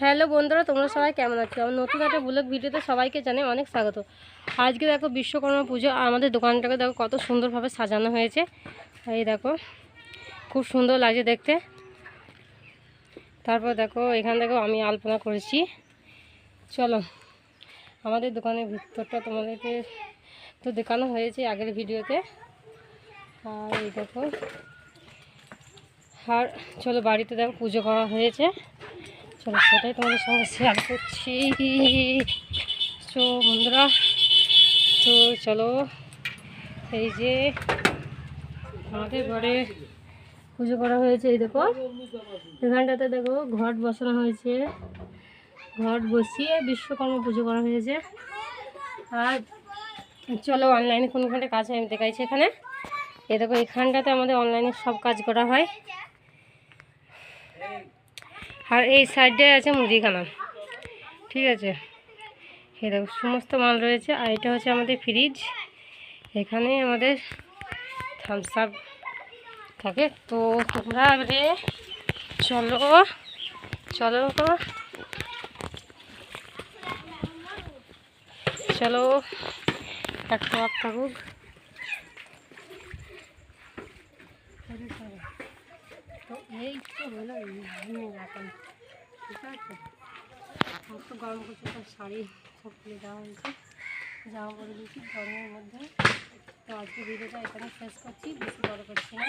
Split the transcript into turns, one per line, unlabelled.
Hello বন্ধুরা, তোমরা সবাই কেমন আছো? আমার নতুন একটা ব্লগ ভিডিওতে সবাইকে জানাই অনেক স্বাগত। আজকে দেখো বিশ্বকর্মা পুজো, আমাদের দোকানটাকে দেখো কত সুন্দরভাবে সাজানো হয়েছে। এই দেখো, খুব সুন্দর লাগছে দেখতে। তারপর দেখো, এখান থেকেও আমি আলপনা করেছি। চলো, আমাদের দোকানের ভিতরটা তোমাদেরকে তো দেখানো হয়েছে আগের ভিডিওতে। আর এই দেখো, আর চলো বাড়িতে দেখো পুজো করা হয়েছে। চলো, সেটাই তোমাদের সঙ্গে শেয়ার করছি। তো বন্ধুরা, তো চলো, এই যে আমাদের ঘরে পুজো করা হয়েছে, এই দেখো, এখানটাতে দেখো, ঘট বসানো হয়েছে। ঘট বসিয়ে বিশ্বকর্মা পুজো করা হয়েছে। আর চলো অনলাইনে কোনখানে কাজ হয় আমি দেখাইছি এখানে। এই দেখো, এখানটাতে আমাদের অনলাইনে সব কাজ করা হয়। আর এই সাইডটায় আছে মুদিখানা। ঠিক আছে? এই দেখো, সমস্ত মাল রয়েছে। আর এটা হচ্ছে আমাদের ফ্রিজ এখানে আমাদের থামস আপ থাকে। তো তোমরা এবারে চলো চলো চলো একটা থাকুক। তো এই তো হলো এখন ঠিক আছে তো গরম করছে সব শাড়ি সব খুলে দেওয়া হয়েছে। জামা পরে দিয়েছি গরমের মধ্যে। শেষ করছি, বেশি বড় করছি না।